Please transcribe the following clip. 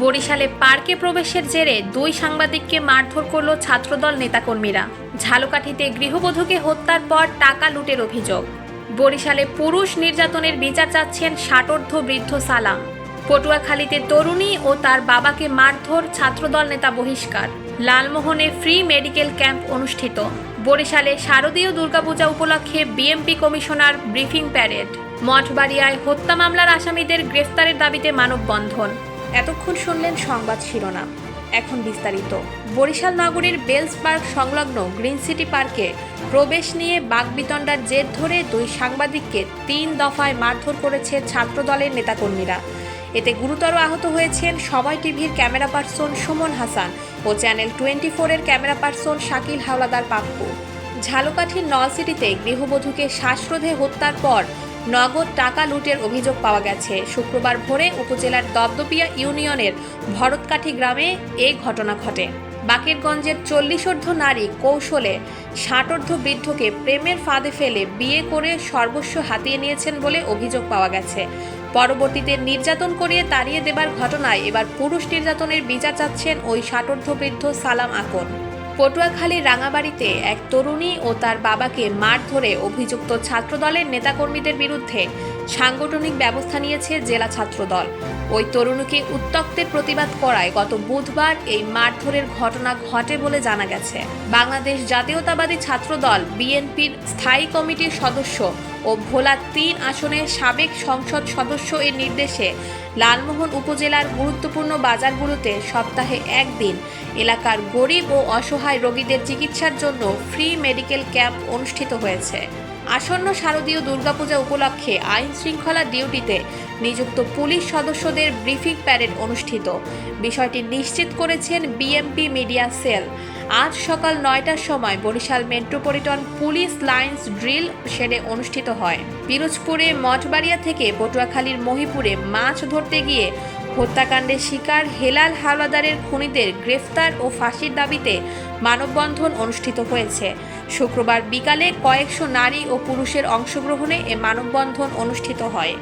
বরিশালে পার্কে প্রবেশের জেরে দুই সাংবাদিককে মারধর করল ছাত্রদল নেতাকর্মীরা। ঝালকাঠিতে গৃহবধূকে হত্যার পর টাকা লুটের অভিযোগ। বরিশালে পুরুষ নির্যাতনের বিচার চাচ্ছেন ষাটোর্ধ বৃদ্ধ সালাম। পটুয়াখালীতে তরুণী ও তার বাবাকে মারধর ছাত্রদল নেতা বহিষ্কার। লালমোহনে ফ্রি মেডিকেল ক্যাম্প অনুষ্ঠিত। বরিশালে শারদীয় দুর্গাপূজা উপলক্ষে বিএমপি কমিশনার ব্রিফিং প্যারেড। মঠবাড়িয়ায় হত্যা মামলার আসামিদের গ্রেফতারের দাবিতে মানববন্ধন। এতক্ষণ শুনলেন সংবাদ শিরোনাম। এখন বিস্তারিত। বরিশাল নগরীর বেলস পার্ক সংলগ্ন গ্রিন সিটি পার্কে প্রবেশ নিয়ে বাগবিতণ্ডার জের ধরে দুই সাংবাদিককে তিন দফায় মারধর করেছে ছাত্রদলের নেতাকর্মীরা। এতে গুরুতর আহত হয়েছেন সময় টিভির ক্যামেরা পার্সন সুমন হাসান ও চ্যানেল টোয়েন্টি ফোরের ক্যামেরা পার্সন শাকিল হাওলাদার পাপ্পু। ঝালকাঠির নলসিটিতে গৃহবধূকে শ্বাসরোধে হত্যার পর নগদ টাকা লুটের অভিযোগ পাওয়া গেছে। শুক্রবার ভোরে উপজেলার দপদপিয়া ইউনিয়নের ভরতকাঠি গ্রামে এই ঘটনা ঘটে। বাকেরগঞ্জের চল্লিশোর্ধ নারী কৌশলে ষাটোর্ধ বৃদ্ধকে প্রেমের ফাঁদে ফেলে বিয়ে করে সর্বস্ব হাতিয়ে নিয়েছেন বলে অভিযোগ পাওয়া গেছে। পরবর্তীতে নির্যাতন করিয়ে তাড়িয়ে দেবার ঘটনায় এবার পুরুষ নির্যাতনের বিচার চাচ্ছেন ওই ষাটোর্ধ বৃদ্ধ সালাম আকন। পটুয়াখালীর রাঙাবাড়িতে এক তরুণী ও তার বাবাকে মার ধরে অভিযুক্ত ছাত্রদলের নেতাকর্মীদের বিরুদ্ধে সাংগঠনিক ব্যবস্থা নিয়েছে জেলা ছাত্রদল। ওই তরুণীকে উত্তক্তের প্রতিবাদ করায় গত বুধবার এই মারধরের ঘটনা ঘটে বলে জানা গেছে। বাংলাদেশ জাতীয়তাবাদী ছাত্রদল, বিএনপির স্থায়ী কমিটির সদস্য ও ভোলা তিন আসনের সাবেক সংসদ সদস্য এর নির্দেশে লালমোহন উপজেলার গুরুত্বপূর্ণ বাজারগুলোতে সপ্তাহে একদিন এলাকার গরিব ও অসহায় রোগীদের চিকিৎসার জন্য ফ্রি মেডিকেল ক্যাম্প অনুষ্ঠিত হয়েছে। আসন্ন শারদীয় দুর্গাপূজা উপলক্ষে আইন শৃঙ্খলা ডিউটিতে নিযুক্ত পুলিশ সদস্যদের ব্রিফিং প্যারেড অনুষ্ঠিত। বিষয়টি নিশ্চিত করেছেন বিএমপি মিডিয়া সেল। আজ সকাল নয়টার সময় Barishal metropolitan police lines drill শেডে অনুষ্ঠিত হয়। পিরোজপুরে মঠবাড়িয়া থেকে পটুয়াখালীর মহিপুরে মাছ ধরতে গিয়ে হত্যাকাণ্ডের শিকার হেলাল হাওলাদারের খুনিদের গ্রেফতার ও ফাঁসির দাবিতে মানববন্ধন অনুষ্ঠিত হয়েছে। শুক্রবার বিকালে কয়েকশো নারী ও পুরুষের অংশগ্রহণে এ মানববন্ধন অনুষ্ঠিত হয়।